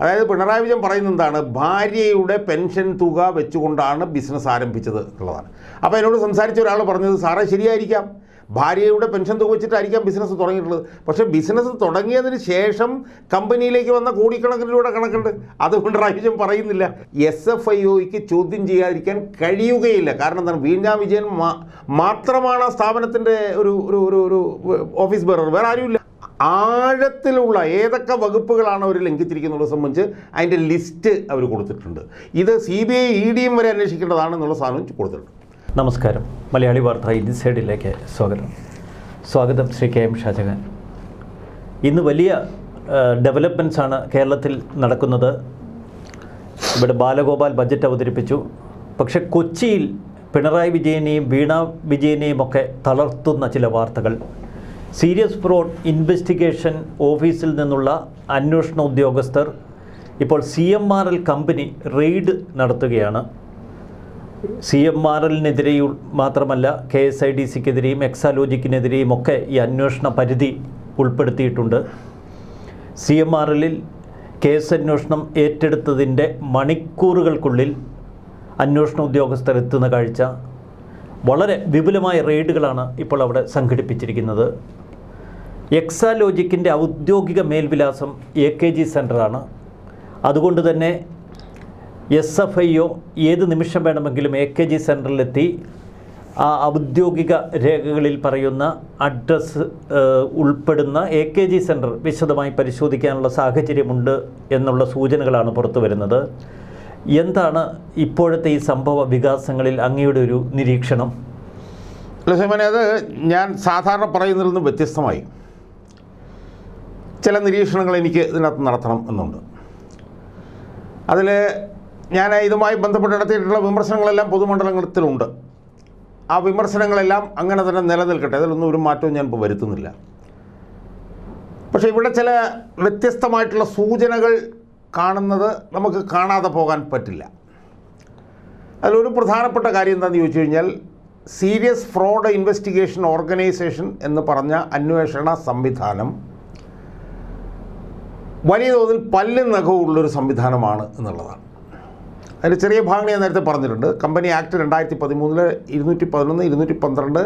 അതായത് പിണറായി വിജയൻ പറയുന്നത് എന്താണ്? ഭാര്യയുടെ പെൻഷൻ തുക വെച്ചുകൊണ്ടാണ് ബിസിനസ് ആരംഭിച്ചത് എന്നുള്ളതാണ്. അപ്പോൾ എന്നോട് സംസാരിച്ച ഒരാൾ പറഞ്ഞത് സാറേ ശരിയായിരിക്കാം. ഭാര്യയുടെ പെൻഷൻ തുക വെച്ചിട്ടായിരിക്കാം ബിസിനസ് തുടങ്ങിയിട്ടുള്ളത്. പക്ഷേ ബിസിനസ് തുടങ്ങിയതിന് ശേഷം കമ്പനിയിലേക്ക് വന്ന കോടിക്കണക്കിന് രൂപയുടെ കണക്കുണ്ട്. അത് പിണറായി വിജയൻ പറയുന്നില്ല. എസ് എഫ് ഐ ഒക്ക് ചോദ്യം ചെയ്യാതിരിക്കാൻ കഴിയുകയില്ല. കാരണം എന്താണ്? വീണ വിജയൻ മാത്രമാണ് ആ സ്ഥാപനത്തിന്റെ ഒരു ഒരു ഒരു ഓഫീസ് ബെയറർ വേറെ ആരുമില്ല. ആഴത്തിലുള്ള ഏതൊക്കെ വകുപ്പുകളാണ് അവർ ലംഘിച്ചിരിക്കുന്നത് സംബന്ധിച്ച് അതിന്റെ ലിസ്റ്റ് അവർ കൊടുത്തിട്ടുണ്ട്. ഇത് സി ബി ഐ ഇ ഡിയും വരെ അന്വേഷിക്കേണ്ടതാണെന്നുള്ള സാധനം കൊടുത്തിട്ടുണ്ട്. നമസ്കാരം. മലയാളി വാർത്ത ഇൻസൈഡിലേക്ക് സ്വാഗതം. സ്വാഗതം ശ്രീ കെ എം ഷാജഹാൻ. ഇന്ന് വലിയ ഡെവലപ്മെന്റ്സ് ആണ് കേരളത്തിൽ നടക്കുന്നത്. ഇവിടെ ബാലഗോപാൽ ബജറ്റ് അവതരിപ്പിച്ചു. പക്ഷെ കൊച്ചിയിൽ പിണറായി വിജയനെയും വീണ വിജയനെയും ഒക്കെ തളർത്തുന്ന ചില വാർത്തകൾ സീരിയസ് ഫ്രോഡ് ഇൻവെസ്റ്റിഗേഷൻ ഓഫീസിൽ നിന്നുള്ള അന്വേഷണ ഉദ്യോഗസ്ഥർ ഇപ്പോൾ C M R L company raid നടത്തുകയാണ്. സി എം ആർ എല്ലിനെതിരെയും മാത്രമല്ല കെ എസ് ഐ ഡി സിക്കെതിരെയും എക്സാലോജിക്കിനെതിരെയും ഒക്കെ ഈ അന്വേഷണ പരിധി ഉൾപ്പെടുത്തിയിട്ടുണ്ട്. സി എം ആർ എല്ലിൽ കേസ് അന്വേഷണം ഏറ്റെടുത്തതിന്റെ മണിക്കൂറുകൾക്കുള്ളിൽ അന്വേഷണ ഉദ്യോഗസ്ഥർ എത്തുന്ന കാഴ്ച. വളരെ വിപുലമായ റെയ്ഡുകളാണ് ഇപ്പോൾ അവിടെ സംഘടിപ്പിച്ചിരിക്കുന്നത്. എക്സാലോജിക്കിന്റെ ഔദ്യോഗിക മേൽവിലാസം എ കെ ജി സെന്ററാണ് അതുകൊണ്ട് തന്നെ എസ് എഫ് ഐ ഒ ഏത് നിമിഷം വേണമെങ്കിലും എ കെ ജി സെന്ററിലെത്തി. ആ ഔദ്യോഗിക രേഖകളിൽ പറയുന്ന അഡ്രസ്സ് ഉൾപ്പെടുന്ന എ കെ ജി സെന്റർ വിശദമായി പരിശോധിക്കാനുള്ള സാഹചര്യമുണ്ട് എന്നുള്ള സൂചനകളാണ് പുറത്തു വരുന്നത്. എന്താണ് ഇപ്പോഴത്തെ ഈ സംഭവ വികാസങ്ങളിൽ അങ്ങയുടെ ഒരു നിരീക്ഷണം? ലക്ഷ്മണ അത് ഞാൻ സാധാരണ പറയുന്നതിൽ നിന്ന് വ്യത്യസ്തമായി. ചില നിരീക്ഷണങ്ങൾ എനിക്ക് ഇതിനകത്ത് നടത്തണം എന്നുണ്ട്. അതിൽ ഞാൻ ഇതുമായി ബന്ധപ്പെട്ട് നടത്തിയിട്ടുള്ള വിമർശനങ്ങളെല്ലാം പൊതുമണ്ഡലത്തിലുണ്ട് ആ വിമർശനങ്ങളെല്ലാം അങ്ങനെ തന്നെ നിലനിൽക്കട്ടെ. അതിലൊന്നും ഒരു മാറ്റവും ഞാൻ ഇപ്പോൾ വരുത്തുന്നില്ല. പക്ഷേ ഇവിടെ ചില വ്യത്യസ്തമായിട്ടുള്ള സൂചനകൾ കാണുന്നത് നമുക്ക് കാണാതെ പോകാൻ പറ്റില്ല. അതിലൊരു പ്രധാനപ്പെട്ട കാര്യം എന്താണെന്ന് ചോദിച്ചു കഴിഞ്ഞാൽ സീരിയസ് ഫ്രോഡ് ഇൻവെസ്റ്റിഗേഷൻ ഓർഗനൈസേഷൻ എന്ന് പറഞ്ഞ അന്വേഷണ സംവിധാനം വലിയ തോതിൽ പല്ലും നഖവും ഉള്ളൊരു സംവിധാനമാണ് എന്നുള്ളതാണ്. അതിന്റെ ചെറിയ ഭാഗങ്ങൾ ഞാൻ നേരത്തെ പറഞ്ഞിട്ടുണ്ട്. കമ്പനി ആക്ട് രണ്ടായിരത്തി പതിമൂന്നിൽ ഇരുന്നൂറ്റി പതിനൊന്ന് ഇരുന്നൂറ്റി പന്ത്രണ്ട്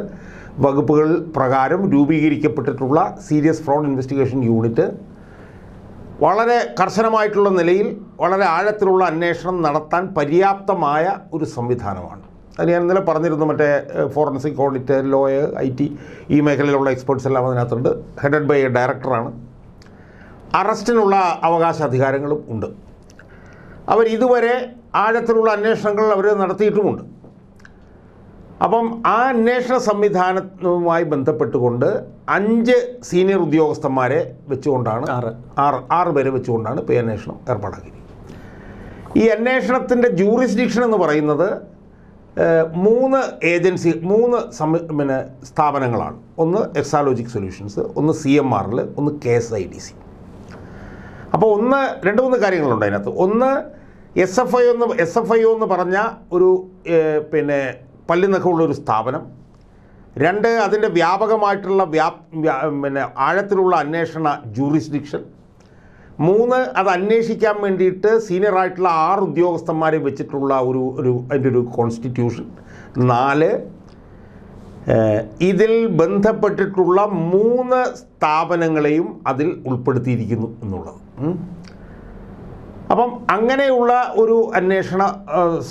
വകുപ്പുകൾ പ്രകാരം രൂപീകരിക്കപ്പെട്ടിട്ടുള്ള സീരിയസ് ഫ്രോഡ് ഇൻവെസ്റ്റിഗേഷൻ യൂണിറ്റ് വളരെ കർശനമായിട്ടുള്ള നിലയിൽ വളരെ ആഴത്തിലുള്ള അന്വേഷണം നടത്താൻ പര്യാപ്തമായ ഒരു സംവിധാനമാണ്. അത് ഞാൻ ഇന്നലെ പറഞ്ഞിരുന്നു മറ്റേ forensic audit lawyer I T ഈ മേഖലയിലുള്ള എക്സ്പേർട്സ് എല്ലാം അതിനകത്തുണ്ട്. ഹെഡഡ് ബൈ എ ഡയറക്ടറാണ്. അറസ്റ്റിനുള്ള അവകാശ അധികാരങ്ങളും ഉണ്ട്. അവർ ഇതുവരെ ആഴത്തിലുള്ള അന്വേഷണങ്ങൾ അവർ നടത്തിയിട്ടുമുണ്ട്. അപ്പം ആ അന്വേഷണ സംവിധാനവുമായി ബന്ധപ്പെട്ടുകൊണ്ട് അഞ്ച് സീനിയർ ഉദ്യോഗസ്ഥന്മാരെ വെച്ചുകൊണ്ടാണ് ആറ്. ആറ് ആറ് പേരെ വെച്ചുകൊണ്ടാണ് ഇപ്പോൾ ഈ അന്വേഷണം ഏർപ്പാടാക്കിയത്. ഈ അന്വേഷണത്തിന്റെ ജൂറിസ്ഡിക്ഷൻ എന്ന് പറയുന്നത് മൂന്ന് ഏജൻസി മൂന്ന് സമ പിന്നെ സ്ഥാപനങ്ങളാണ്. ഒന്ന് എക്സാലോജിക് സൊല്യൂഷൻസ് ഒന്ന് സി എം ആറിൽ ഒന്ന് K S I D C. അപ്പോൾ ഒന്ന് രണ്ട് മൂന്ന് കാര്യങ്ങളുണ്ട് അതിനകത്ത്. ഒന്ന് എസ് എഫ് ഐ എന്ന് എസ് എഫ് ഐ ഒ എന്ന് പറഞ്ഞ ഒരു പിന്നെ പല്ലിനൊക്കെയുള്ള ഒരു സ്ഥാപനം. രണ്ട് അതിന്റെ വ്യാപകമായിട്ടുള്ള വ്യാ പിന്നെ ആഴത്തിലുള്ള അന്വേഷണ ജൂറിസ്ഡിക്ഷൻ മൂന്ന് അത് അന്വേഷിക്കാൻ വേണ്ടിയിട്ട് സീനിയർ ആയിട്ടുള്ള ആറ് ഉദ്യോഗസ്ഥന്മാരെ വെച്ചിട്ടുള്ള ഒരു ഒരു അതിന്റെ ഒരു കോൺസ്റ്റിറ്റ്യൂഷൻ നാല് ഇതിൽ ബന്ധപ്പെട്ടിട്ടുള്ള മൂന്ന് സ്ഥാപനങ്ങളെയും അതിൽ ഉൾപ്പെടുത്തിയിരിക്കുന്നു എന്നുള്ളത്. അപ്പം അങ്ങനെയുള്ള ഒരു അന്വേഷണ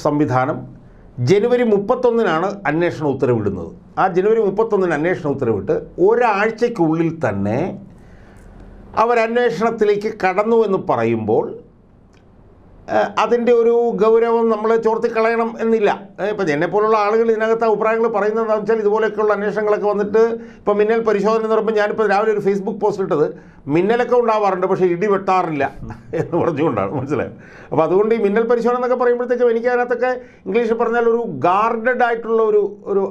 സംവിധാനം ജനുവരി മുപ്പത്തൊന്നിനാണ് അന്വേഷണ ഉത്തരവിടുന്നത്. ആ ജനുവരി മുപ്പത്തൊന്നിന് അന്വേഷണ ഉത്തരവിട്ട് ഒരാഴ്ചയ്ക്കുള്ളിൽ തന്നെ അവരന്വേഷണത്തിലേക്ക് കടന്നു എന്ന് പറയുമ്പോൾ അതിന്റെ ഒരു ഗൗരവം നമ്മൾ ചോർത്തിക്കളയണം എന്നില്ല. ഇപ്പം എന്നെപ്പോലുള്ള ആളുകൾ ഇതിനകത്ത് അഭിപ്രായങ്ങൾ പറയുന്നത് എന്താണെന്ന് വെച്ചാൽ ഇതുപോലെയൊക്കെയുള്ള അന്വേഷണങ്ങളൊക്കെ വന്നിട്ട് ഇപ്പം മിന്നൽ പരിശോധന എന്ന് പറയുമ്പോൾ ഞാനിപ്പോൾ രാവിലെ ഒരു ഫേസ്ബുക്ക് പോസ്റ്റ് ഇട്ടത്. മിന്നലൊക്കെ ഉണ്ടാവാറുണ്ട് പക്ഷേ ഇടി വെട്ടാറില്ല എന്ന് പറഞ്ഞുകൊണ്ടാണ്. മനസ്സിലായത് അപ്പോൾ അതുകൊണ്ട് ഈ മിന്നൽ പരിശോധന എന്നൊക്കെ പറയുമ്പോഴത്തേക്കും എനിക്ക് അതിനകത്തൊക്കെ ഇംഗ്ലീഷിൽ പറഞ്ഞാൽ ഒരു ഗാർഡഡ് ആയിട്ടുള്ള ഒരു ഒരു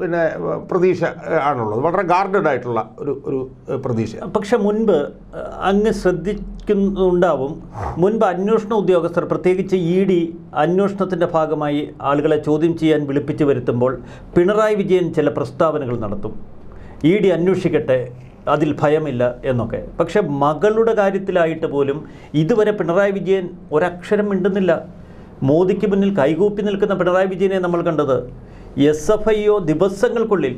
പിന്നെ പ്രതീക്ഷ ആണുള്ളത്. വളരെ ഗാർഡഡ് ആയിട്ടുള്ള ഒരു ഒരു പ്രതീക്ഷ പക്ഷെ മുൻപ് അങ്ങ് ശ്രദ്ധിക്കുന്നുണ്ടാവും മുൻപ് അന്വേഷണ ഉദ്യോഗസ്ഥർ പ്രത്യേകിച്ച് ഇ ഡി അന്വേഷണത്തിന്റെ ഭാഗമായി ആളുകളെ ചോദ്യം ചെയ്യാൻ വിളിപ്പിച്ചു വരുത്തുമ്പോൾ പിണറായി വിജയൻ ചില പ്രസ്താവനകൾ നടത്തും. ഇ ഡി അന്വേഷിക്കട്ടെ അതിൽ ഭയമില്ല എന്നൊക്കെ. പക്ഷെ മകളുടെ കാര്യത്തിലായിട്ട് പോലും ഇതുവരെ പിണറായി വിജയൻ ഒരക്ഷരം മിണ്ടുന്നില്ല. മോദിക്ക് മുന്നിൽ കൈകൂപ്പി നിൽക്കുന്ന പിണറായി വിജയനെ നമ്മൾ കണ്ടത്. എസ് എഫ് ഐ ഒ ദിവസങ്ങൾക്കുള്ളിൽ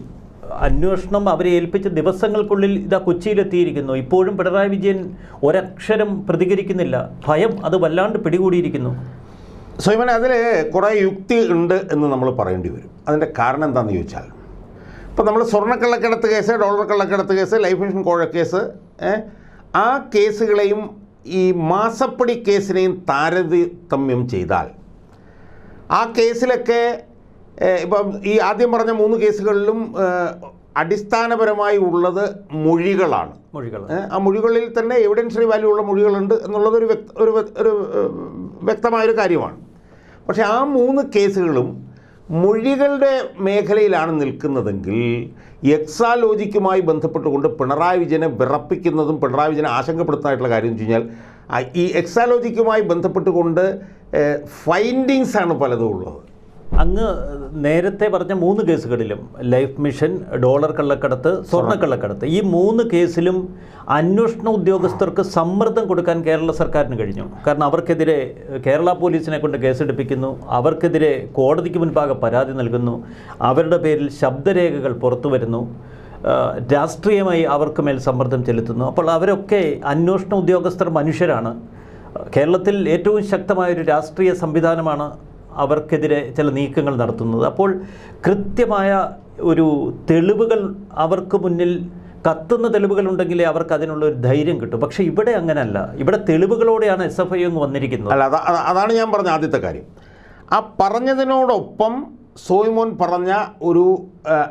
അന്വേഷണം അവരെ ഏൽപ്പിച്ച ദിവസങ്ങൾക്കുള്ളിൽ ഇതാ കൊച്ചിയിലെത്തിയിരിക്കുന്നു. ഇപ്പോഴും പിണറായി വിജയൻ ഒരക്ഷരം പ്രതികരിക്കുന്നില്ല. ഭയം അത് വല്ലാണ്ട് പിടികൂടിയിരിക്കുന്നു. ഇവനെ അതിൽ കുറേ യുക്തി ഉണ്ട് എന്ന് നമ്മൾ പറയേണ്ടി വരും. അതിന്റെ കാരണം എന്താണെന്ന് ചോദിച്ചാൽ ഇപ്പോൾ നമ്മൾ സ്വർണക്കള്ളക്കടത്ത് കേസ് ഡോളർ കള്ളക്കടത്ത് കേസ് ലൈഫ് മിഷൻ കോഴ കേസ് ആ കേസുകളെയും ഈ മാസപ്പടി കേസിനെയും താരതമ്യം ചെയ്താൽ ആ കേസിലൊക്കെ ഇപ്പം ഈ ആദ്യം പറഞ്ഞ മൂന്ന് കേസുകളിലും അടിസ്ഥാനപരമായി ഉള്ളത് മൊഴികളാണ്. മൊഴികൾ ആ മൊഴികളിൽ തന്നെ എവിഡൻസറി വാല്യൂ ഉള്ള മൊഴികളുണ്ട് എന്നുള്ളത് ഒരു വ്യക്ത ഒരു ഒരു വ്യക്തമായൊരു കാര്യമാണ്. പക്ഷേ ആ മൂന്ന് കേസുകളും മൊഴികളുടെ മേഖലയിലാണ് നിൽക്കുന്നതെങ്കിൽ എക്സാലോജിക്കുമായി ബന്ധപ്പെട്ടുകൊണ്ട് പിണറായി വിജയനെ വിറപ്പിക്കുന്നതും പിണറായി വിജയനെ ആശങ്കപ്പെടുത്തുന്നതായിട്ടുള്ള കാര്യം എന്ന് വെച്ച് കഴിഞ്ഞാൽ ഈ എക്സാലോജിക്കുമായി ബന്ധപ്പെട്ടുകൊണ്ട് ഫൈൻഡിങ്സാണ് പലതും ഉള്ളത്. അങ്ങ് നേരത്തെ പറഞ്ഞ മൂന്ന് കേസുകളിലും ലൈഫ് മിഷൻ ഡോളർ കള്ളക്കടത്ത് സ്വർണ കള്ളക്കടത്ത്. ഈ മൂന്ന് കേസിലും അന്വേഷണ ഉദ്യോഗസ്ഥർക്ക് സമ്മർദ്ദം കൊടുക്കാൻ കേരള സർക്കാരിന് കഴിഞ്ഞു. കാരണം അവർക്കെതിരെ കേരള പോലീസിനെ കൊണ്ട് കേസെടുപ്പിക്കുന്നു. അവർക്കെതിരെ കോടതിക്ക് മുൻപാകെ പരാതി നൽകുന്നു. അവരുടെ പേരിൽ ശബ്ദരേഖകൾ പുറത്തു വരുന്നു. രാഷ്ട്രീയമായി അവർക്ക് മേൽ സമ്മർദ്ദം ചെലുത്തുന്നു. അപ്പോൾ അവരൊക്കെ അന്വേഷണ ഉദ്യോഗസ്ഥർ മനുഷ്യരാണ്. കേരളത്തിൽ ഏറ്റവും ശക്തമായൊരു രാഷ്ട്രീയ സംവിധാനമാണ് അവർക്കെതിരെ ചില നീക്കങ്ങൾ നടത്തുന്നത്. അപ്പോൾ കൃത്യമായ ഒരു തെളിവുകൾ അവർക്ക് മുന്നിൽ കത്തുന്ന തെളിവുകളുണ്ടെങ്കിലേ അവർക്ക് അതിനുള്ള ഒരു ധൈര്യം കിട്ടും. പക്ഷെ ഇവിടെ അങ്ങനെയല്ല ഇവിടെ തെളിവുകളോടെയാണ് എസ് എഫ് ഐ അങ്ങ് വന്നിരിക്കുന്നത്. അല്ല അതാ- അതാ- അതാണ് ഞാൻ പറഞ്ഞ ആദ്യത്തെ കാര്യം. ആ പറഞ്ഞതിനോടൊപ്പം സോയ്മോൻ പറഞ്ഞ ഒരു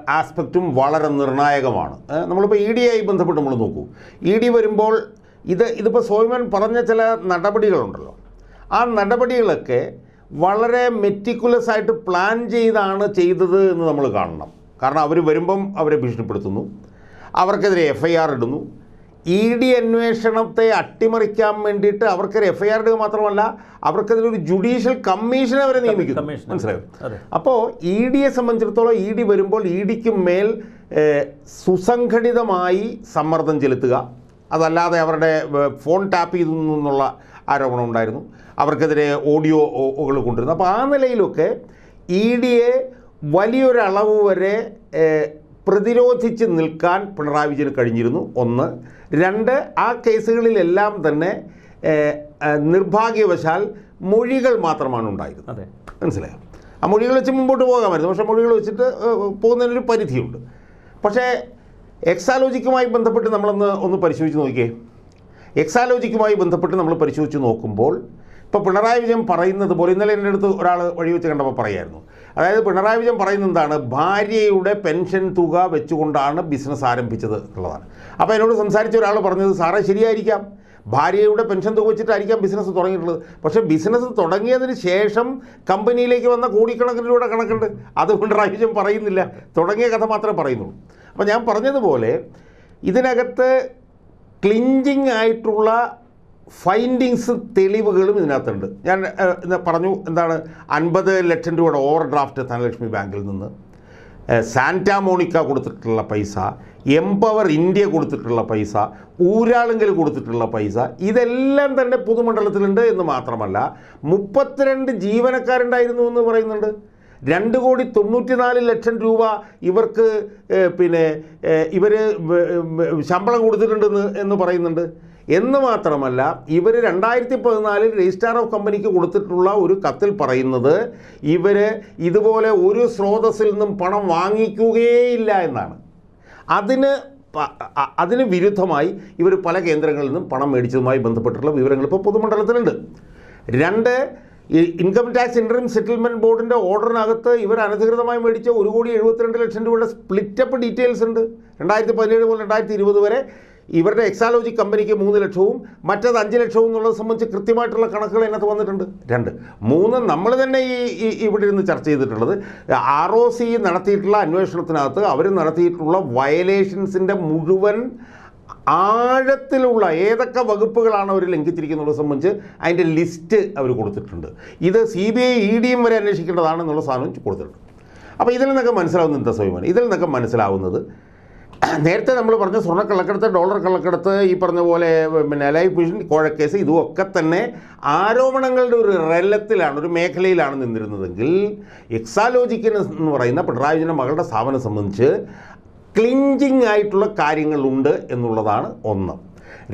ആസ്പെക്റ്റും വളരെ നിർണായകമാണ്. നമ്മളിപ്പോൾ ഇ ഡി ആയി ബന്ധപ്പെട്ട് നമ്മൾ നോക്കൂ. ഇ ഡി വരുമ്പോൾ ഇത് ഇതിപ്പോൾ സോയ്മോൻ പറഞ്ഞ ചില നടപടികളുണ്ടല്ലോ. ആ നടപടികളൊക്കെ വളരെ മെറ്റിക്കുലസ് ആയിട്ട് പ്ലാൻ ചെയ്താണ് ചെയ്തത് എന്ന് നമ്മൾ കാണണം. കാരണം അവർ വരുമ്പം അവരെ ഭീഷണിപ്പെടുത്തുന്നു. അവർക്കെതിരെ എഫ് ഐ ആർ ഇടുന്നു. ഇ ഡി അന്വേഷണത്തെ അട്ടിമറിക്കാൻ വേണ്ടിയിട്ട് അവർക്കൊരു എഫ് ഐ ആർ ഇടുക മാത്രമല്ല അവർക്കെതിരെ ഒരു ജുഡീഷ്യൽ കമ്മീഷനെ അവരെ നിയമിക്കും മനസ്സിലായോ? അപ്പോൾ ഇ ഡിയെ സംബന്ധിച്ചിടത്തോളം ഇ ഡി വരുമ്പോൾ ഇ ഡിക്ക് മേൽ സുസംഘടിതമായി സമ്മർദ്ദം ചെലുത്തുക. അതല്ലാതെ അവരുടെ ഫോൺ ടാപ്പ് ചെയ്തു എന്നുള്ള ആരോപണം ഉണ്ടായിരുന്നു. അവർക്കെതിരെ ഓഡിയോകൾ കൊണ്ടുവരുന്നു അപ്പോൾ ആ നിലയിലൊക്കെ ഇ ഡിയെ വലിയൊരളവ് വരെ പ്രതിരോധിച്ച് നിൽക്കാൻ പിണറായി വിജയന് കഴിഞ്ഞിരുന്നു. ഒന്ന്. രണ്ട് ആ കേസുകളിലെല്ലാം തന്നെ നിർഭാഗ്യവശാൽ മൊഴികൾ മാത്രമാണ് ഉണ്ടായിരുന്നത്. അതെ. മനസ്സിലായോ? ആ മൊഴികൾ വെച്ച് മുമ്പോട്ട് പോകാമായിരുന്നു. പക്ഷേ മൊഴികൾ വെച്ചിട്ട് പോകുന്നതിനൊരു പരിധിയുണ്ട്. പക്ഷേ എക്സാലോജിക്കുമായി ബന്ധപ്പെട്ട് നമ്മളൊന്ന് ഒന്ന് പരിശോധിച്ച് നോക്കിയേ. എക്സാലോജിക്കുമായി ബന്ധപ്പെട്ട് നമ്മൾ പരിശോധിച്ച് നോക്കുമ്പോൾ ഇപ്പോൾ പിണറായി വിജയൻ പറയുന്നത് പോലെ ഇന്നലെ എന്റെ അടുത്ത് ഒരാൾ വഴി വെച്ച് കണ്ടപ്പോൾ പറയായിരുന്നു. അതായത് പിണറായി വിജയൻ പറയുന്നത് എന്താണ്? ഭാര്യയുടെ പെൻഷൻ തുക വെച്ചുകൊണ്ടാണ് ബിസിനസ് ആരംഭിച്ചത് എന്നുള്ളതാണ്. അപ്പോൾ എന്നോട് സംസാരിച്ച ഒരാൾ പറഞ്ഞത് സാറേ ശരിയായിരിക്കാം. ഭാര്യയുടെ പെൻഷൻ തുക വെച്ചിട്ടായിരിക്കാം ബിസിനസ് തുടങ്ങിയിട്ടുള്ളത്. പക്ഷേ ബിസിനസ് തുടങ്ങിയതിന് ശേഷം കമ്പനിയിലേക്ക് വന്ന കോടിക്കണക്കിന് രൂപയുടെ കണക്കുണ്ട്. അത് പിണറായി വിജയൻ പറയുന്നില്ല. തുടങ്ങിയ കഥ മാത്രമേ പറയുന്നുള്ളൂ. അപ്പോൾ ഞാൻ പറഞ്ഞതുപോലെ ഇതിനകത്ത് ക്ലിഞ്ചിങ് ആയിട്ടുള്ള ഫൈൻഡിങ്സ് തെളിവുകളും ഇതിനകത്തുണ്ട്. ഞാൻ പറഞ്ഞു എന്താണ് അൻപത് ലക്ഷം രൂപയുടെ ഓവർ ഡ്രാഫ്റ്റ് ധനലക്ഷ്മി ബാങ്കിൽ നിന്ന്. സാന്റാമോണിക്ക മോണിക്ക കൊടുത്തിട്ടുള്ള പൈസ എംപവർ ഇന്ത്യ കൊടുത്തിട്ടുള്ള പൈസ ഊരാളുങ്കൽ കൊടുത്തിട്ടുള്ള പൈസ ഇതെല്ലാം തന്നെ പൊതുമണ്ഡലത്തിലുണ്ട് എന്ന് മാത്രമല്ല മുപ്പത്തിരണ്ട് ജീവനക്കാരുണ്ടായിരുന്നു എന്ന് പറയുന്നുണ്ട്. രണ്ട് കോടി തൊണ്ണൂറ്റിനാല് ലക്ഷം രൂപ ഇവർക്ക് പിന്നെ ഇവർ ശമ്പളം കൊടുത്തിട്ടുണ്ടെന്ന് എന്ന് പറയുന്നുണ്ട്. എന്ന് മാത്രമല്ല ഇവർ രണ്ടായിരത്തി പതിനാലിൽ രജിസ്ട്രാർ ഓഫ് കമ്പനിക്ക് കൊടുത്തിട്ടുള്ള ഒരു കത്തിൽ പറയുന്നത് ഇവർ ഇതുപോലെ ഒരു സ്രോതസ്സിൽ നിന്നും പണം വാങ്ങിക്കുകയേയില്ല എന്നാണ്. അതിന് അതിന് വിരുദ്ധമായി ഇവർ പല കേന്ദ്രങ്ങളിൽ നിന്നും പണം മേടിച്ചതുമായി ബന്ധപ്പെട്ടിട്ടുള്ള വിവരങ്ങൾ ഇപ്പോൾ പൊതുമണ്ഡലത്തിലുണ്ട്. രണ്ട് ഈ ഇൻകം ടാക്സ് ഇൻട്രീം സെറ്റിൽമെന്റ് ബോർഡിന്റെ ഓർഡറിനകത്ത് ഇവർ അനധികൃതമായി മേടിച്ച ഒരു കോടി എഴുപത്തിരണ്ട് ലക്ഷം രൂപയുടെ സ്പ്ലിറ്റപ്പ് ഡീറ്റെയിൽസ് ഉണ്ട്. രണ്ടായിരത്തി പതിനേഴ് മുതൽ രണ്ടായിരത്തി ഇരുപത് വരെ ഇവരുടെ എക്സാലോജി കമ്പനിക്ക് മൂന്ന് ലക്ഷവും മറ്റത് അഞ്ച് ലക്ഷവും എന്നുള്ളത് സംബന്ധിച്ച് കൃത്യമായിട്ടുള്ള കണക്കുകൾ അതിനകത്ത് വന്നിട്ടുണ്ട്. രണ്ട്. മൂന്ന് നമ്മൾ തന്നെ ഈ ഇവിടെ ഇരുന്ന് ചർച്ച ചെയ്തിട്ടുള്ളത് ആർ ഒ സി നടത്തിയിട്ടുള്ള അന്വേഷണത്തിനകത്ത് അവർ നടത്തിയിട്ടുള്ള വയലേഷൻസിന്റെ മുഴുവൻ ആഴത്തിലുള്ള ഏതൊക്കെ വകുപ്പുകളാണ് അവർ ലംഘിച്ചിരിക്കുന്നത് സംബന്ധിച്ച് അതിന്റെ ലിസ്റ്റ് അവർ കൊടുത്തിട്ടുണ്ട്. ഇത് സി ബി ഐ ഇ ഡിയും വരെ അന്വേഷിക്കേണ്ടതാണെന്നുള്ള സാധനം കൊടുത്തിട്ടുണ്ട്. അപ്പോൾ ഇതിൽ നിന്നൊക്കെ മനസ്സിലാവുന്ന എന്താ സ്വയമാണ് ഇതിൽ നിന്നൊക്കെ മനസ്സിലാവുന്നത് നേരത്തെ നമ്മൾ പറഞ്ഞ സ്വർണ കള്ളക്കടത്ത് ഡോളർ കള്ളക്കടത്ത് ഈ പറഞ്ഞ പോലെ പിന്നെ ലൈഫ് മിഷൻ കോഴക്കേസ് ഇതുമൊക്കെ തന്നെ ആരോപണങ്ങളുടെ ഒരു റെല്ലത്തിലാണ് ഒരു മേഖലയിലാണ് നിന്നിരുന്നതെങ്കിൽ എക്സാലോജിക്കൻ എന്ന് പറയുന്ന പിണറായി വിജയന്റെ മകളുടെ സ്ഥാപനം സംബന്ധിച്ച് ക്ലിഞ്ചിങ് ആയിട്ടുള്ള കാര്യങ്ങളുണ്ട് എന്നുള്ളതാണ് ഒന്ന്.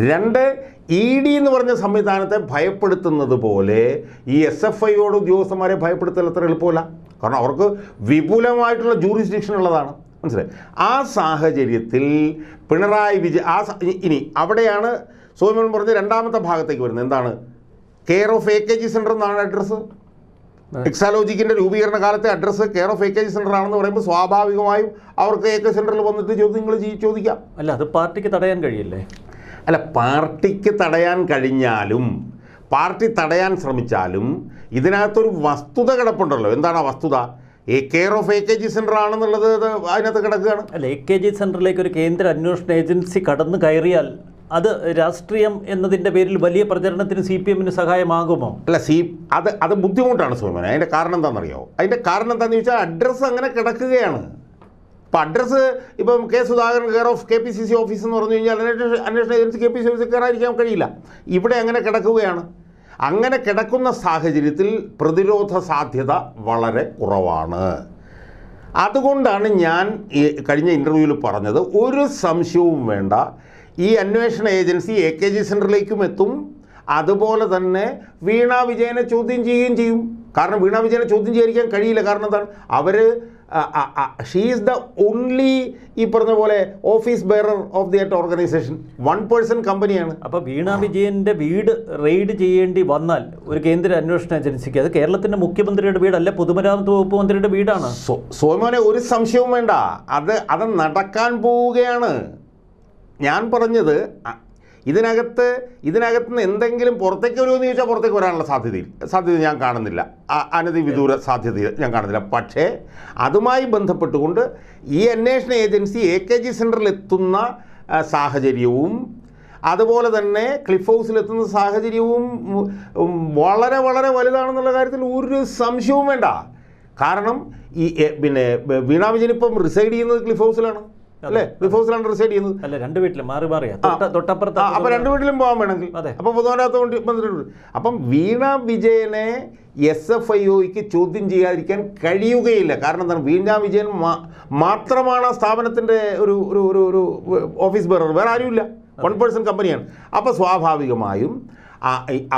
രണ്ട് ഇ ഡി എന്ന് പറഞ്ഞ സംവിധാനത്തെ ഭയപ്പെടുത്തുന്നത് പോലെ ഈ എസ് എഫ് ഐയോട് ഉദ്യോഗസ്ഥന്മാരെ ഭയപ്പെടുത്തൽ അത്ര എളുപ്പമല്ല. കാരണം അവർക്ക് വിപുലമായിട്ടുള്ള ജൂറിസ്ഡിക്ഷൻ ഉള്ളതാണ്. മനസ്സിലായി? ആ സാഹചര്യത്തിൽ പിണറായി വിജയ് ആ ഇനി അവിടെയാണ് സോമൻ പറഞ്ഞ രണ്ടാമത്തെ ഭാഗത്തേക്ക് വരുന്നത്. എന്താണ്? Care of A K G centre എന്നാണ് അഡ്രസ്സ് എക്സാലോജിക്കിന്റെ രൂപീകരണ കാലത്തെ address care of A K G centre ആണെന്ന് പറയുമ്പോൾ സ്വാഭാവികമായും അവർക്ക് എ കെ സെന്ററിൽ വന്നിട്ട് ചോദ്യങ്ങൾ നിങ്ങൾ ചോദിക്കാം. അല്ല അത് പാർട്ടിക്ക് തടയാൻ കഴിയില്ലേ? അല്ല പാർട്ടിക്ക് തടയാൻ കഴിഞ്ഞാലും പാർട്ടി തടയാൻ ശ്രമിച്ചാലും ഇതിനകത്തൊരു വസ്തുത കിടപ്പുണ്ടല്ലോ. എന്താണ് ആ വസ്തുത? Care of A K G centre ആണെന്നുള്ളത് അതിനകത്ത് കിടക്കുകയാണ്. അല്ല എ കെ ജി സെന്ററിലേക്ക് ഒരു കേന്ദ്ര അന്വേഷണ ഏജൻസി കടന്നു കയറിയാൽ അത് രാഷ്ട്രീയം എന്നതിന്റെ പേരിൽ വലിയ പ്രചരണത്തിന് സി പി എമ്മിന് സഹായമാകുമോ? അല്ല സി അത് അത് ബുദ്ധിമുട്ടാണ് സോമൻ. അതിന്റെ കാരണം എന്താണെന്നറിയോ? അതിന്റെ കാരണം എന്താണെന്ന് ചോദിച്ചാൽ അഡ്രസ്സ് അങ്ങനെ കിടക്കുകയാണ്. ഇപ്പം അഡ്രസ്സ് ഇപ്പം K Sudhakaran care of K P C C office എന്ന് പറഞ്ഞു കഴിഞ്ഞാൽ അന്വേഷണ അന്വേഷണ ഏജൻസി കെ പി സി ഓഫീസിൽ കയറാതിരിക്കാൻ കഴിയില്ല. ഇവിടെ അങ്ങനെ കിടക്കുകയാണ്. അങ്ങനെ കിടക്കുന്ന സാഹചര്യത്തിൽ പ്രതിരോധ സാധ്യത വളരെ കുറവാണ്. അതുകൊണ്ടാണ് ഞാൻ കഴിഞ്ഞ ഇന്റർവ്യൂവിൽ പറഞ്ഞത് ഒരു സംശയവും വേണ്ട. ഈ അന്വേഷണ ഏജൻസി എ കെ ജി സെന്ററിലേക്കും എത്തും. അതുപോലെ തന്നെ വീണ വിജയനെ ചോദ്യം ചെയ്യുകയും ചെയ്യും. കാരണം വീണ വിജയനെ ചോദ്യം ചെയ്യാതിരിക്കാൻ കഴിയില്ല. കാരണം എന്താണ്? അവർ ഷീ ഈസ് ദ ഓൺലി ഈ പറഞ്ഞ പോലെ office bearer of the organisation one person കമ്പനിയാണ് അപ്പോൾ വീണ വിജയന്റെ വീട് റെയ്ഡ് ചെയ്യേണ്ടി വന്നാൽ ഒരു കേന്ദ്ര അന്വേഷണ ഏജൻസിക്ക് അത് കേരളത്തിന്റെ മുഖ്യമന്ത്രിയുടെ വീടല്ല പൊതുമരാമത്ത് വകുപ്പ് മന്ത്രിയുടെ വീടാണ്. സോ സോമോനെ ഒരു സംശയവും വേണ്ട. അത് അത് നടക്കാൻ പോവുകയാണ്. ഞാൻ പറഞ്ഞത് ഇതിനകത്ത് ഇതിനകത്ത് നിന്ന് എന്തെങ്കിലും പുറത്തേക്ക് വരുമോ എന്ന് ചോദിച്ചാൽ പുറത്തേക്ക് വരാനുള്ള സാധ്യതയിൽ സാധ്യത ഞാൻ കാണുന്നില്ല. അനധി വിദൂര സാധ്യത ഞാൻ കാണുന്നില്ല. പക്ഷേ അതുമായി ബന്ധപ്പെട്ടുകൊണ്ട് ഈ അന്വേഷണ ഏജൻസി എ കെ ജി സെന്ററിൽ എത്തുന്ന സാഹചര്യവും അതുപോലെ തന്നെ ക്ലിഫ് ഹൗസിലെത്തുന്ന സാഹചര്യവും വളരെ വളരെ വലുതാണെന്നുള്ള കാര്യത്തിൽ ഒരു സംശയവും വേണ്ട. കാരണം ഈ പിന്നെ വീണ വിജയൻ ഇപ്പം റിസൈഡ് ചെയ്യുന്നത് ക്ലിഫ് ഹൗസിലാണ്. അല്ലേ? ക്ലിഫ് ഹൗസിലാണ് റിസൈഡ് ചെയ്യുന്നത്. അല്ല രണ്ട് വീട്ടിലും മാറി മാറിയാ തൊട്ടപ്പുറത്ത് അപ്പൊ രണ്ട് വീട്ടിലും പോകാൻ വേണമെങ്കിൽ. അപ്പൊ പൊതുമരാമത്ത് മന്ത്രി അപ്പം വീണ വിജയനെ എസ് എഫ് ഐ ഒക്ക് ചോദ്യം ചെയ്യാതിരിക്കാൻ കഴിയുകയില്ല. കാരണം എന്താണ്? വീണ വിജയൻ മാത്രമാണ് ആ സ്ഥാപനത്തിന്റെ ഒരു ഒരു ഒരു ഓഫീസ് ബെയറർ വേറെ ആരുമില്ല. വൺ പേഴ്സൺ കമ്പനിയാണ് അപ്പോൾ സ്വാഭാവികമായും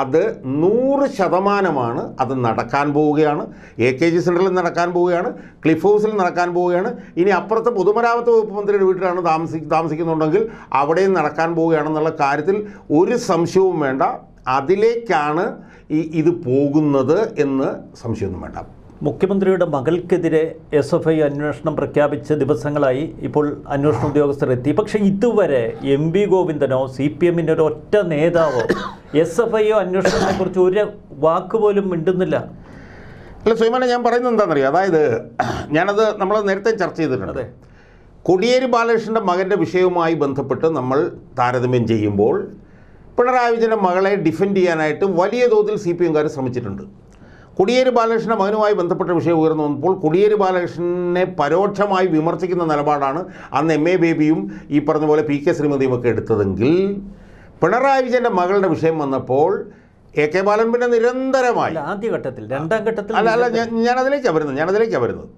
അത് നൂറ് ശതമാനമാണ് അത് നടക്കാൻ പോവുകയാണ്. എ കെ ജി സെന്ററിൽ നടക്കാൻ പോവുകയാണ്. ക്ലിഫ് ഹൗസിൽ നടക്കാൻ പോവുകയാണ്. ഇനി അപ്പുറത്ത് പൊതുമരാമത്ത് വകുപ്പ് മന്ത്രിയുടെ വീട്ടിലാണ് താമസി താമസിക്കുന്നുണ്ടെങ്കിൽ അവിടെയും നടക്കാൻ പോവുകയാണെന്നുള്ള കാര്യത്തിൽ ഒരു സംശയവും വേണ്ട. അതിലേക്കാണ് ഈ ഇത് പോകുന്നത് എന്ന് സംശയമൊന്നും വേണ്ട. മുഖ്യമന്ത്രിയുടെ മകൾക്കെതിരെ എസ് എഫ് ഐ അന്വേഷണം പ്രഖ്യാപിച്ച ദിവസങ്ങളായി ഇപ്പോൾ അന്വേഷണ ഉദ്യോഗസ്ഥർ എത്തി പക്ഷേ ഇതുവരെ എം വി ഗോവിന്ദനോ സി പി എമ്മിന്റെ ഒരു ഒറ്റ നേതാവോ എസ് എഫ് ഐയോ അന്വേഷണത്തെക്കുറിച്ച് ഒരു വാക്ക് പോലും മിണ്ടുന്നില്ല. അല്ല സുമാനെ ഞാൻ പറയുന്നത് എന്താണെന്നറിയോ? അതായത് ഞാനത് നമ്മൾ നേരത്തെ ചർച്ച ചെയ്തിട്ടുണ്ട്. അതെ. കൊടിയേരി ബാലകൃഷ്ണന്റെ മകന്റെ വിഷയവുമായി ബന്ധപ്പെട്ട് നമ്മൾ താരതമ്യം ചെയ്യുമ്പോൾ പിണറായി വിജയന്റെ മകളെ ഡിഫെൻഡ് ചെയ്യാനായിട്ട് വലിയ തോതിൽ സി പി എംകാർ ശ്രമിച്ചിട്ടുണ്ട്. കൊടിയേരി ബാലകൃഷ്ണന്റെ മകനുമായി ബന്ധപ്പെട്ട വിഷയം ഉയർന്നു വന്നപ്പോൾ കൊടിയേരി ബാലകൃഷ്ണനെ പരോക്ഷമായി വിമർശിക്കുന്ന നിലപാടാണ് അന്ന് എം എ ബേബിയും ഈ പറഞ്ഞ പോലെ പി കെ ശ്രീമതിയും ഒക്കെ എടുത്തതെങ്കിൽ പിണറായി വിജയന്റെ മകളുടെ വിഷയം വന്നപ്പോൾ എ കെ ബാലൻ പിന്നെ നിരന്തരമായി ആദ്യ ആദ്യഘട്ടത്തിൽ രണ്ടാം ഘട്ടത്തിൽ അല്ല അല്ല ഞാനതിലേക്കാണ് വരുന്നത് ഞാനതിലേക്കാണ് വരുന്നത്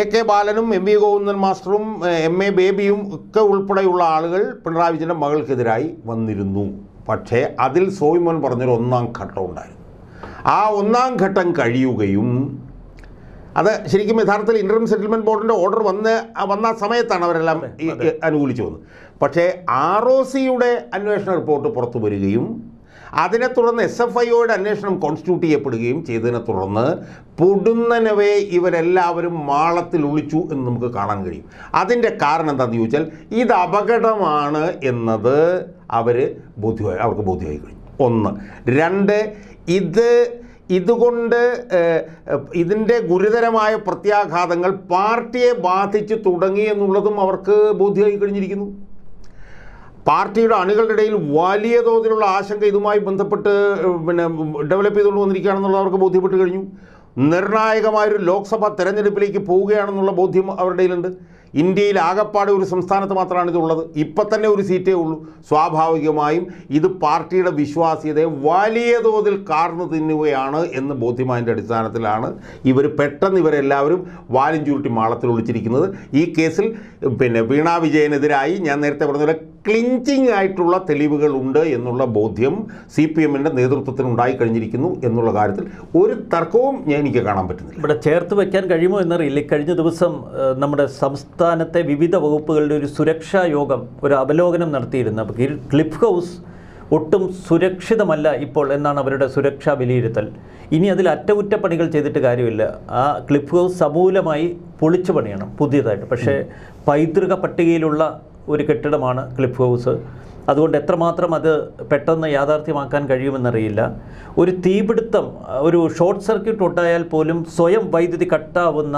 എ കെ ബാലനും എം വി ഗോവിന്ദൻ മാസ്റ്ററും എം എ ബേബിയും ഒക്കെ ഉൾപ്പെടെയുള്ള ആളുകൾ പിണറായി വിജയന്റെ മകൾക്കെതിരായി വന്നിരുന്നു. പക്ഷേ അതിൽ സോയിമോൻ പറഞ്ഞൊരു ഒന്നാം ഘട്ടം ഉണ്ടായിരുന്നു. ആ ഒന്നാം ഘട്ടം കഴിയുകയും അത് ശരിക്കും യഥാർത്ഥത്തിൽ ഇന്റർം സെറ്റിൽമെന്റ് ബോർഡിന്റെ ഓർഡർ വന്ന് വന്ന സമയത്താണ് അവരെല്ലാം അനുകൂലിച്ചു വന്നത് പക്ഷേ ആർ ഒ സിയുടെ അന്വേഷണ റിപ്പോർട്ട് പുറത്തു വരികയും അതിനെ തുടർന്ന് എസ് എഫ് ഐയുടെ അന്വേഷണം കോൺസ്റ്റിറ്റ്യൂട്ട് ചെയ്യപ്പെടുകയും ചെയ്തതിനെ തുടർന്ന് പൊടുന്നനവേ ഇവരെല്ലാവരും മാളത്തിൽ ഒളിച്ചു എന്ന് നമുക്ക് കാണാൻ കഴിയും. അതിന്റെ കാരണം എന്താണെന്ന് ചോദിച്ചാൽ ഇത് അപകടമാണ് എന്നത് അവർ ബോധ്യമായി അവർക്ക് ബോധ്യമായി കഴിഞ്ഞു. ഒന്ന്. രണ്ട് ഇത് ഇതുകൊണ്ട് ഇതിന്റെ ഗുരുതരമായ പ്രത്യാഘാതങ്ങൾ പാർട്ടിയെ ബാധിച്ച് തുടങ്ങി എന്നുള്ളതും അവർക്ക് ബോധ്യമായി കഴിഞ്ഞിരിക്കുന്നു. പാർട്ടിയുടെ അണികളുടെ ഇടയിൽ വലിയ തോതിലുള്ള ആശങ്ക ഇതുമായി ബന്ധപ്പെട്ട് പിന്നെ ഡെവലപ്പ് ചെയ്തുകൊണ്ട് വന്നിരിക്കുകയാണെന്നുള്ളത് അവർക്ക് ബോധ്യപ്പെട്ട് കഴിഞ്ഞു. നിർണായകമായൊരു ലോക്സഭാ തെരഞ്ഞെടുപ്പിലേക്ക് പോവുകയാണെന്നുള്ള ബോധ്യം അവരുടെ ഇടയിലുണ്ട് ഇന്ത്യയിൽ ആകപ്പാടെ ഒരു സംസ്ഥാനത്ത് മാത്രമാണ് ഇതുള്ളത്. ഇപ്പം തന്നെ ഒരു സീറ്റേ ഉള്ളൂ. സ്വാഭാവികമായും ഇത് പാർട്ടിയുടെ വിശ്വാസ്യതയെ വലിയ തോതിൽ കാർന്നു തിന്നുകയാണ് എന്ന് ബോധ്യമായതിന്റെ അടിസ്ഥാനത്തിലാണ് ഇവർ പെട്ടെന്ന് ഇവരെല്ലാവരും വാലും ചുരുട്ടി മാളത്തിൽ ഒളിച്ചിരിക്കുന്നത്. ഈ കേസിൽ പിന്നെ വീണ വിജയനെതിരായി ഞാൻ നേരത്തെ പറഞ്ഞ ക്ലിഞ്ചിങ് ആയിട്ടുള്ള തെളിവുകളുണ്ട് എന്നുള്ള ബോധ്യം സി പി എമ്മിന്റെ നേതൃത്വത്തിന് ഉണ്ടായി കഴിഞ്ഞിരിക്കുന്നു എന്നുള്ള കാര്യത്തിൽ ഒരു തർക്കവും ഞാൻ എനിക്ക് കാണാൻ പറ്റുന്നില്ല. ഇവിടെ ചേർത്ത് വയ്ക്കാൻ കഴിയുമോ എന്നറിയില്ല. കഴിഞ്ഞ ദിവസം നമ്മുടെ നമ്മുടെ സംസ്ഥാനത്തെ വിവിധ വകുപ്പുകളുടെ ഒരു സുരക്ഷാ യോഗം ഒരു അവലോകനം നടത്തിയിരുന്നു. ക്ലിഫ് ഹൗസ് ഒട്ടും സുരക്ഷിതമല്ല ഇപ്പോൾ എന്നാണ് അവരുടെ സുരക്ഷാ വിലയിരുത്തൽ. ഇനി അതിൽ അറ്റകുറ്റപ്പണികൾ ചെയ്തിട്ട് കാര്യമില്ല. ആ ക്ലിഫ് ഹൗസ് സമൂലമായി പൊളിച്ചു പണിയണം പുതിയതായിട്ട്. പക്ഷേ പൈതൃക പട്ടികയിലുള്ള ഒരു കെട്ടിടമാണ് ക്ലിഫ് ഹൗസ്. അതുകൊണ്ട് എത്രമാത്രം അത് പെട്ടെന്ന് യാഥാർത്ഥ്യമാക്കാൻ കഴിയുമെന്നറിയില്ല. ഒരു തീപിടുത്തം ഒരു ഷോർട്ട് സർക്യൂട്ട് ഉണ്ടായാൽ പോലും സ്വയം വൈദ്യുതി കട്ടാവുന്ന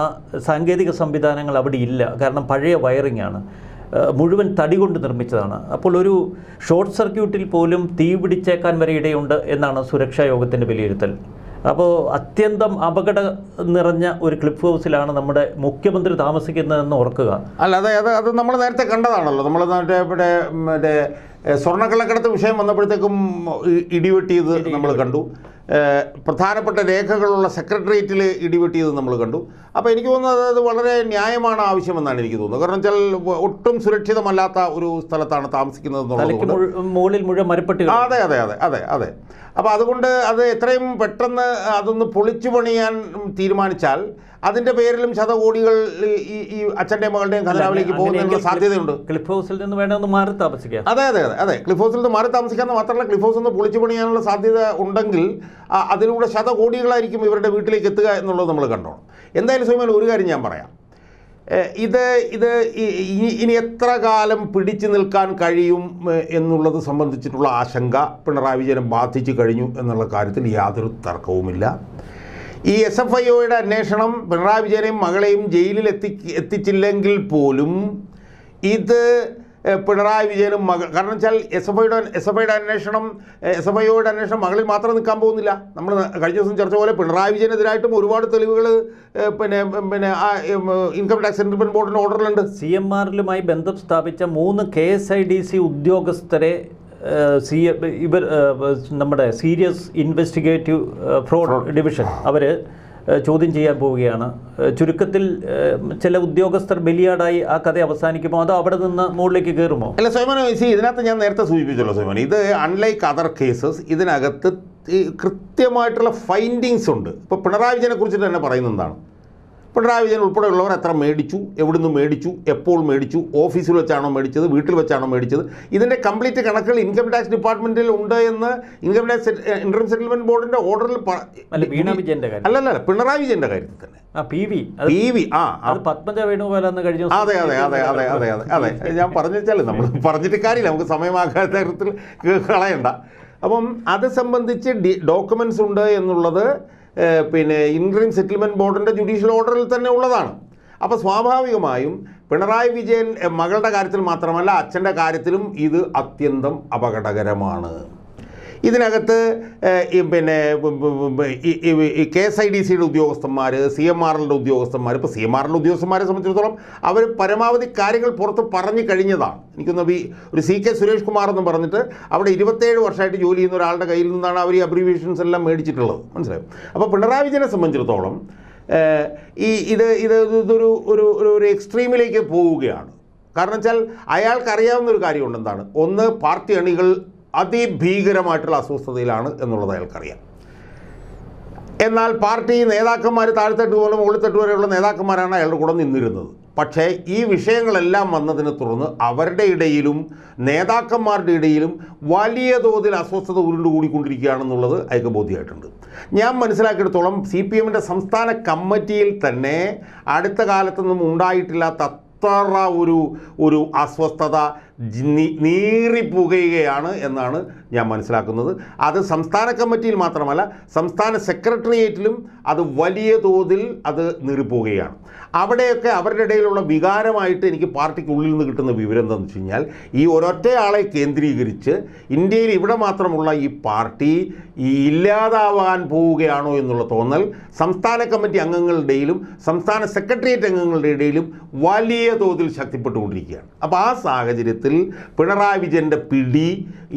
സാങ്കേതിക സംവിധാനങ്ങൾ അവിടെ ഇല്ല. കാരണം പഴയ വയറിംഗ് ആണ്. മുഴുവൻ തടി കൊണ്ട് നിർമ്മിച്ചതാണ്. അപ്പോൾ ഒരു ഷോർട്ട് സർക്യൂട്ടിൽ പോലും തീ പിടിച്ചേക്കാൻ വരെ ഇടയുണ്ട് എന്നാണ് സുരക്ഷാ യോഗത്തിന്റെ വിലയിരുത്തൽ. അപ്പോൾ അത്യന്തം അപകട നിറഞ്ഞ ഒരു ക്ലിഫ് ഹൗസിലാണ് നമ്മുടെ മുഖ്യമന്ത്രി താമസിക്കുന്നതെന്ന് ഓർക്കുക. അല്ല അതെ അത് അത് നമ്മൾ നേരത്തെ കണ്ടതാണല്ലോ. നമ്മൾ മറ്റേ ഇവിടെ മറ്റേ സ്വർണക്കള്ളക്കടത്ത് വിഷയം വന്നപ്പോഴത്തേക്കും ഇടിവെട്ടിയത് നമ്മൾ കണ്ടു. പ്രധാനപ്പെട്ട രേഖകളുള്ള സെക്രട്ടേറിയറ്റിൽ ഇടിവെട്ടിയത് നമ്മൾ കണ്ടു. അപ്പോൾ എനിക്ക് തോന്നുന്നത് അത് വളരെ ന്യായമാണ് ആവശ്യമെന്നാണ് എനിക്ക് തോന്നുന്നത്. കാരണം വെച്ചാൽ ഒട്ടും സുരക്ഷിതമല്ലാത്ത ഒരു സ്ഥലത്താണ് താമസിക്കുന്നത് അതെ അതെ അതെ അതെ അതെ. അപ്പോൾ അതുകൊണ്ട് അത് എത്രയും പെട്ടെന്ന് അതൊന്ന് പൊളിച്ചു പണിയാൻ തീരുമാനിച്ചാൽ അതിന്റെ പേരിലും ശതകോടികൾ ഈ- ഈ അച്ഛന്റെ അച്ഛന്റെയും മകളുടെയും ഖജനാവിലേക്ക് പോകുന്നതിനുള്ള സാധ്യതയുണ്ട്. ക്ലിഫ് ഹൗസിൽ നിന്ന് വേണമെന്ന് മാറി താമസിക്കാം. അതെ അതെ അതെ അതെ. ക്ലിഫ് ഹൗസിൽ നിന്ന് മാറി താമസിക്കാമെന്ന് മാത്രമല്ല ക്ലിഫ് ഹൗസിൽ നിന്ന് പൊളിച്ചു പണിയാനുള്ള സാധ്യത ഉണ്ടെങ്കിൽ അതിലൂടെ ശതകോടികളായിരിക്കും ഇവരുടെ വീട്ടിലേക്ക് എത്തുക എന്നുള്ളത് നമ്മൾ കണ്ടോണം. എന്തായാലും സുമൻ ഒരു കാര്യം ഞാൻ പറയാം. ഇത് ഇത് ഇനി എത്ര കാലം പിടിച്ചു നിൽക്കാൻ കഴിയും എന്നുള്ളത് സംബന്ധിച്ചിട്ടുള്ള ആശങ്ക പിണറായി വിജയനെ ബാധിച്ചു കഴിഞ്ഞു എന്നുള്ള കാര്യത്തിൽ യാതൊരു തർക്കവുമില്ല. ഈ എസ് എഫ് ഐ ഒയുടെ അന്വേഷണം പിണറായി വിജയനെയും മകളെയും ജയിലിൽ എത്തി എത്തിച്ചില്ലെങ്കിൽ പോലും ഇത് പിണറായി വിജയനും മകൾ കാരണം വെച്ചാൽ എസ് എഫ് ഐയുടെ എസ് എഫ് ഐയുടെ അന്വേഷണം എസ് എഫ് ഐയുടെ അന്വേഷണം മകളിൽ മാത്രം നിൽക്കാൻ പോകുന്നില്ല. നമ്മൾ കഴിഞ്ഞ ദിവസം ചർച്ച പോലെ പിണറായി വിജയനെതിരായിട്ടും ഒരുപാട് തെളിവുകൾ പിന്നെ പിന്നെ ആ ഇൻകം ടാക്സ് സെറ്റിൽമെന്റ് ബോർഡിന്റെ ഓർഡറിലുണ്ട് സി എം ആറിലുമായി ബന്ധം സ്ഥാപിച്ച മൂന്ന് K S I D C ഉദ്യോഗസ്ഥരെ സി ഇവർ നമ്മുടെ സീരിയസ് ഇൻവെസ്റ്റിഗേറ്റീവ് ഫ്രോഡ് ഡിവിഷൻ. അവർ ചോദ്യം ചെയ്യാൻ പോവുകയാണ്. ചുരുക്കത്തിൽ ചില ഉദ്യോഗസ്ഥർ ബലിയാടായി ആ കഥ അവസാനിക്കുമോ? അതോ അവിടെ നിന്ന് മുകളിലേക്ക് കയറുമോ? അല്ല സോമൻ ഇതിനകത്ത് ഞാൻ നേരത്തെ സൂചിപ്പിച്ചല്ലോ സോമൻ ഇത് അൺലൈക്ക് അതർ കേസസ് ഇതിനകത്ത് കൃത്യമായിട്ടുള്ള ഫൈൻഡിങ്സ് ഉണ്ട്. ഇപ്പോൾ പിണറായി വിജയനെ കുറിച്ചിട്ട് തന്നെ പറയുന്നതാണ് പിണറായി വിജയൻ ഉൾപ്പെടെയുള്ളവർ എത്ര മേടിച്ചു എവിടുന്ന് മേടിച്ചു എപ്പോൾ മേടിച്ചു ഓഫീസിൽ വെച്ചാണോ മേടിച്ചത് വീട്ടിൽ വെച്ചാണോ മേടിച്ചത്? ഇതിന്റെ കംപ്ലീറ്റ് കണക്കുകൾ ഇൻകം ടാക്സ് ഡിപ്പാർട്ട്മെന്റിൽ ഉണ്ട് എന്ന് ഇൻകം ടാക്സ് ഇൻകം സെറ്റിൽമെന്റ് ബോർഡിന്റെ ഓർഡറിൽ അല്ലല്ല പിണറായി വിജയന്റെ കാര്യത്തിൽ തന്നെ. P V. അത് പി വി ആ ആ. അത് പത്മജ കഴിഞ്ഞ അതെ അതെ അതെ അതെ അതെ അതെ അതെ. ഞാൻ പറഞ്ഞു വെച്ചാൽ നമ്മൾ പറഞ്ഞിട്ട് കാര്യമില്ല നമുക്ക് സമയമാകാത്ത തരത്തിൽ കളയണ്ട. അപ്പം അത് സംബന്ധിച്ച് ഡി ഡോക്യുമെൻസ് ഉണ്ട് എന്നുള്ളത് പിന്നെ ഇൻക്രീം സെറ്റിൽമെന്റ് ബോർഡിന്റെ ജുഡീഷ്യൽ ഓർഡറിൽ തന്നെ ഉള്ളതാണ്. അപ്പോൾ സ്വാഭാവികമായും പിണറായി വിജയൻ മകളുടെ കാര്യത്തിൽ മാത്രമല്ല അച്ഛന്റെ കാര്യത്തിലും ഇത് അത്യന്തം അപകടകരമാണ്. ഇതിനകത്ത് പിന്നെ കെ എസ് ഐ ഡി സിയുടെ ഉദ്യോഗസ്ഥന്മാർ സി എം ആറിന്റെ ഉദ്യോഗസ്ഥന്മാർ ഇപ്പോൾ സി എം ആറിന്റെ ഉദ്യോഗസ്ഥന്മാരെ സംബന്ധിച്ചിടത്തോളം അവർ പരമാവധി കാര്യങ്ങൾ പുറത്ത് പറഞ്ഞു കഴിഞ്ഞതാണ്. എനിക്കൊന്ന് വി ഒരു സി കെ സുരേഷ് കുമാർ എന്ന് പറഞ്ഞിട്ട് അവിടെ ഇരുപത്തേഴ് വർഷമായിട്ട് ജോലി ചെയ്യുന്ന ഒരാളുടെ കയ്യിൽ നിന്നാണ് അവർ ഈ അബ്രിവേഷൻസ് എല്ലാം മേടിച്ചിട്ടുള്ളത്. മനസ്സിലായോ? അപ്പോൾ പിണറായി വിജയനെ സംബന്ധിച്ചിടത്തോളം ഈ ഇത് ഇത് ഇതൊരു ഒരു ഒരു ഒരു എക്സ്ട്രീമിലേക്ക് പോവുകയാണ്. കാരണം വെച്ചാൽ അയാൾക്കറിയാവുന്ന ഒരു കാര്യമുണ്ട് എന്താണ് ഒന്ന് പാർട്ടി അണികൾ അതിഭീകരമായിട്ടുള്ള അസ്വസ്ഥതയിലാണ് എന്നുള്ളത് അയാൾക്കറിയാം. എന്നാൽ പാർട്ടി നേതാക്കന്മാർ താഴ്ത്തട്ട് പോലും മുകളിൽത്തട്ട് വരെയുള്ള നേതാക്കന്മാരാണ് അയാളുടെ കൂടെ നിന്നിരുന്നത്. പക്ഷേ ഈ വിഷയങ്ങളെല്ലാം വന്നതിനെ തുടർന്ന് അവരുടെ ഇടയിലും നേതാക്കന്മാരുടെ ഇടയിലും വലിയ തോതിൽ അസ്വസ്ഥത ഉരുണ്ടുകൂടിക്കൊണ്ടിരിക്കുകയാണെന്നുള്ളത് അയാൾക്ക് ബോധ്യമായിട്ടുണ്ട്. ഞാൻ മനസ്സിലാക്കിയെടുത്തോളം സി പി എമ്മിന്റെ സംസ്ഥാന കമ്മിറ്റിയിൽ തന്നെ അടുത്ത കാലത്തൊന്നും ഉണ്ടായിട്ടില്ലാത്ത അത്ര ഒരു ഒരു അസ്വസ്ഥത നീറിപ്പുകയാണ് എന്നാണ് ഞാൻ മനസ്സിലാക്കുന്നത്. അത് സംസ്ഥാന കമ്മിറ്റിയിൽ മാത്രമല്ല സംസ്ഥാന സെക്രട്ടേറിയറ്റിലും അത് വലിയ തോതിൽ അത് നീറിപ്പോവുകയാണ് അവിടെയൊക്കെ അവരുടെ ഇടയിലുള്ള വികാരമായിട്ട് എനിക്ക് പാർട്ടിക്കുള്ളിൽ നിന്ന് കിട്ടുന്ന വിവരം എന്താണെന്ന് വെച്ച് കഴിഞ്ഞാൽ ഈ ഒരൊറ്റയാളെ കേന്ദ്രീകരിച്ച് ഇന്ത്യയിൽ ഇവിടെ മാത്രമുള്ള ഈ പാർട്ടി ഈ ഇല്ലാതാവാൻ പോവുകയാണോ എന്നുള്ള തോന്നൽ സംസ്ഥാന കമ്മിറ്റി അംഗങ്ങളുടെയിലും സംസ്ഥാന സെക്രട്ടേറിയറ്റ് അംഗങ്ങളുടെ ഇടയിലും വലിയ തോതിൽ ശക്തിപ്പെട്ടുകൊണ്ടിരിക്കുകയാണ്. അപ്പോൾ ആ സാഹചര്യത്തിൽ പിണറായി വിജയന്റെ പിടി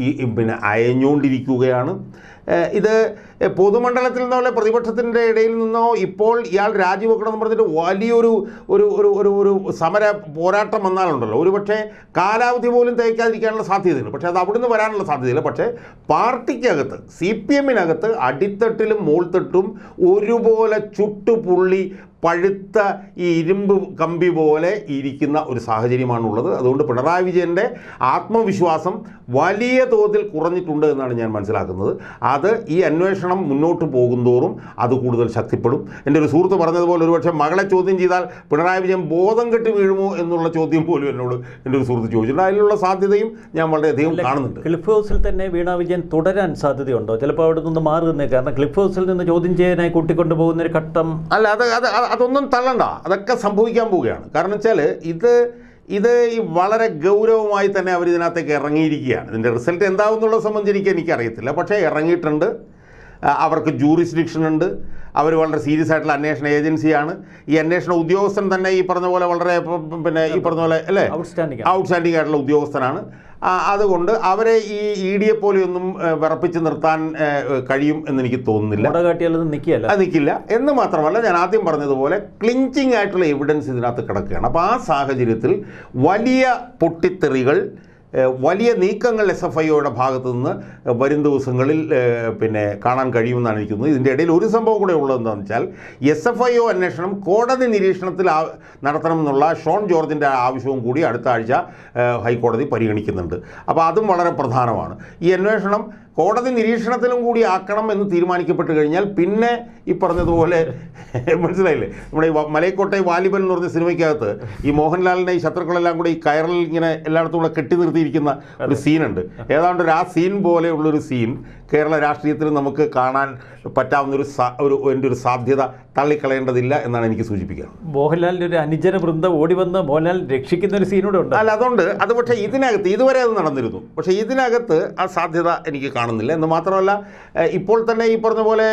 ഈ പിന്നെ അയഞ്ഞുകൊണ്ടിരിക്കുകയാണ്. ഇത് പൊതുമണ്ഡലത്തിൽ നിന്നോ അല്ലെ പ്രതിപക്ഷത്തിന്റെ ഇടയിൽ നിന്നോ ഇപ്പോൾ ഇയാൾ രാജിവെക്കണമെന്ന് പറഞ്ഞിട്ട് വലിയൊരു ഒരു ഒരു ഒരു ഒരു സമര പോരാട്ടം വന്നാലുണ്ടല്ലോ. ഒരു പക്ഷേ കാലാവധി പോലും തയ്ക്കാതിരിക്കാനുള്ള സാധ്യതയുണ്ട്. പക്ഷേ അത് അവിടുന്ന് വരാനുള്ള സാധ്യതയില്ല. പക്ഷേ പാർട്ടിക്കകത്ത് സി പി എമ്മിനകത്ത് അടിത്തട്ടിലും മോൾത്തട്ടും ഒരുപോലെ ചുട്ടുപുള്ളി പഴുത്ത ഈ ഇരുമ്പ് കമ്പി പോലെ ഇരിക്കുന്ന ഒരു സാഹചര്യമാണുള്ളത്. അതുകൊണ്ട് പിണറായി വിജയന്റെ ആത്മവിശ്വാസം വലിയ തോതിൽ കുറഞ്ഞിട്ടുണ്ട് എന്നാണ് ഞാൻ മനസ്സിലാക്കുന്നത്. അത് ഈ അന്വേഷണം മുന്നോട്ട് പോകുന്തോറും അത് കൂടുതൽ ശക്തിപ്പെടും. എന്റെ ഒരു സുഹൃത്ത് പറഞ്ഞതുപോലെ ഒരുപക്ഷെ മകളെ ചോദ്യം ചെയ്താൽ പിണറായി വിജയൻ ബോധം കെട്ട് വീഴുമോ എന്നുള്ള ചോദ്യം പോലും എന്നോട് എന്റെ ഒരു സുഹൃത്ത് ചോദിച്ചിട്ടുണ്ട്. അതിലുള്ള സാധ്യതയും ഞാൻ വളരെയധികം കാണുന്നുണ്ട്. ക്ലിഫ് ഹൗസിൽ തന്നെ വീണ വിജയൻ തുടരാൻ സാധ്യതയുണ്ടോ? ചിലപ്പോൾ അവിടെ നിന്ന് മാറുന്നേ കാരണം ക്ലിഫ് ഹൗസിൽ നിന്ന് ചോദ്യം ചെയ്യാനായി കൂട്ടിക്കൊണ്ടു പോകുന്ന ഒരു ഘട്ടം അല്ല അത് അത് അത് അതൊന്നും തള്ളണ്ട. അതൊക്കെ സംഭവിക്കാൻ പോവുകയാണ്. കാരണം വെച്ചാൽ ഇത് ഇത് ഈ വളരെ ഗൗരവമായി തന്നെ അവർ ഇതിനകത്തേക്ക് ഇറങ്ങിയിരിക്കുകയാണ്. ഇതിന്റെ റിസൾട്ട് എന്താവും എന്നുള്ളത് സംബന്ധിച്ച് എനിക്ക് എനിക്കറിയത്തില്ല. പക്ഷേ ഇറങ്ങിയിട്ടുണ്ട്. അവർക്ക് ജൂറിസ്ഡിക്ഷൻ ഉണ്ട്. അവർ വളരെ സീരിയസ് ആയിട്ടുള്ള അന്വേഷണ ഏജൻസിയാണ്. ഈ അന്വേഷണ ഉദ്യോഗസ്ഥൻ തന്നെ ഈ പറഞ്ഞ പോലെ വളരെ പിന്നെ ഈ പറഞ്ഞ പോലെ അല്ലേ? ഔട്ട്സ്റ്റാൻഡിംഗ് ആയിട്ടുള്ള ഉദ്യോഗസ്ഥനാണ്. അതുകൊണ്ട് അവരെ ഈ ഇ ഡിയെ പോലെയൊന്നും വിറപ്പിച്ച് നിർത്താൻ കഴിയും എന്ന് എനിക്ക് തോന്നുന്നില്ല അത് നിൽക്കില്ല എന്ന് മാത്രമല്ല ഞാൻ ആദ്യം പറഞ്ഞതുപോലെ ക്ലിഞ്ചിങ് ആയിട്ടുള്ള എവിഡൻസ് ഇതിനകത്ത് കിടക്കുകയാണ്. അപ്പോൾ ആ സാഹചര്യത്തിൽ വലിയ പൊട്ടിത്തെറികൾ വലിയ നീക്കങ്ങൾ എസ് എഫ് ഐയുടെ ഭാഗത്തു നിന്ന് വരും ദിവസങ്ങളിൽ പിന്നെ കാണാൻ കഴിയുമെന്നാണ് എനിക്ക് തോന്നുന്നത്. ഇതിന്റെ ഇടയിൽ ഒരു സംഭവം കൂടെ ഉള്ളതെന്താണെന്ന് വെച്ചാൽ എസ് എഫ് ഐ ഒ അന്വേഷണം കോടതി നിരീക്ഷണത്തിൽ നടത്തണമെന്നുള്ള ഷോൺ ജോർജിന്റെ ആവശ്യവും കൂടി അടുത്ത ആഴ്ച ഹൈക്കോടതി പരിഗണിക്കുന്നുണ്ട്. അപ്പോൾ അതും വളരെ പ്രധാനമാണ്. ഈ അന്വേഷണം കോടതി നിരീക്ഷണത്തിലും കൂടി ആക്കണം എന്ന് തീരുമാനിക്കപ്പെട്ട് കഴിഞ്ഞാൽ പിന്നെ ഈ പറഞ്ഞതുപോലെ മനസ്സിലായില്ലേ? നമ്മുടെ ഈ മലയക്കോട്ടെ വാലിബൻ എന്ന് പറഞ്ഞ സിനിമയ്ക്കകത്ത് ഈ മോഹൻലാലിനെ ഈ ശത്രുക്കളെല്ലാം കൂടി ഈ കയറിൽ ഇങ്ങനെ എല്ലായിടത്തും കൂടെ കെട്ടി നിർത്തിയിരിക്കുന്ന ഒരു സീനുണ്ട്. ഏതാണ്ട് ഒരു ആ സീൻ പോലെയുള്ളൊരു സീൻ കേരള രാഷ്ട്രീയത്തിൽ നമുക്ക് കാണാൻ പറ്റാവുന്നൊരു ഒരു എന്റെ ഒരു സാധ്യത തള്ളിക്കളയേണ്ടതില്ല എന്നാണ് എനിക്ക് സൂചിപ്പിക്കുന്നത് മോഹൻലാലിന്റെ ഒരു അനുജന വൃന്ദം ഓടി വന്ന് മോഹൻലാൽ രക്ഷിക്കുന്ന ഒരു സീനൂടെ ഉണ്ട്. അല്ല അതുകൊണ്ട് അത് പക്ഷേ ഇതിനകത്ത് ഇതുവരെ അത് നടന്നിരുന്നു. പക്ഷേ ഇതിനകത്ത് ആ സാധ്യത എനിക്ക് കാണുന്നില്ല. എന്ന് മാത്രമല്ല ഇപ്പോൾ തന്നെ ഈ പറഞ്ഞ പോലെ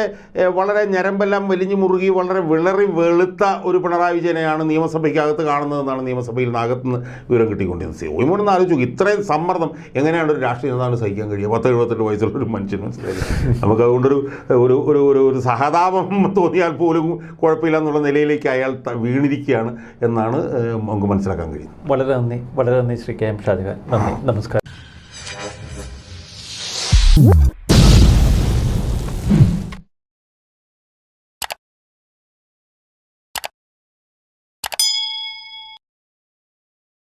വളരെ ഞരമ്പെല്ലാം വലിഞ്ഞു മുറുകി വളരെ വിളറി വെളുത്ത ഒരു പിണറായി വിജയനെയാണ് നിയമസഭയ്ക്കകത്ത് കാണുന്നതെന്നാണ് നിയമസഭയിൽ നിന്ന് അകത്തുനിന്ന് വിവരം കിട്ടിക്കൊണ്ടിരുന്നത്. ഒഴിമൂന്ന് ആലോചിച്ചു ഇത്രയും സമ്മർദ്ദം എങ്ങനെയാണ് ഒരു രാഷ്ട്രീയ നേതാവിന് സഹിക്കാൻ കഴിയുക? പത്ത് എഴുപത്തെട്ട് വയസ്സുള്ള ഒരു മനുഷ്യൻ മനസ്സിലായി നമുക്ക് അതുകൊണ്ടൊരു ഒരു ഒരു ഒരു ഒരു സഹതാപം തോന്നിയാൽ പോലും കുഴപ്പമില്ല എന്നുള്ള നിലയിലേക്ക് അയാൾ വീണിരിക്കുകയാണ് എന്നാണ് നമുക്ക് മനസ്സിലാക്കാൻ കഴിയുന്നത്. വളരെ നന്ദി. വളരെ നന്ദി ശ്രീ കെ എം ഷാജഹാൻ. നന്ദി. നമസ്കാരം. Whoop.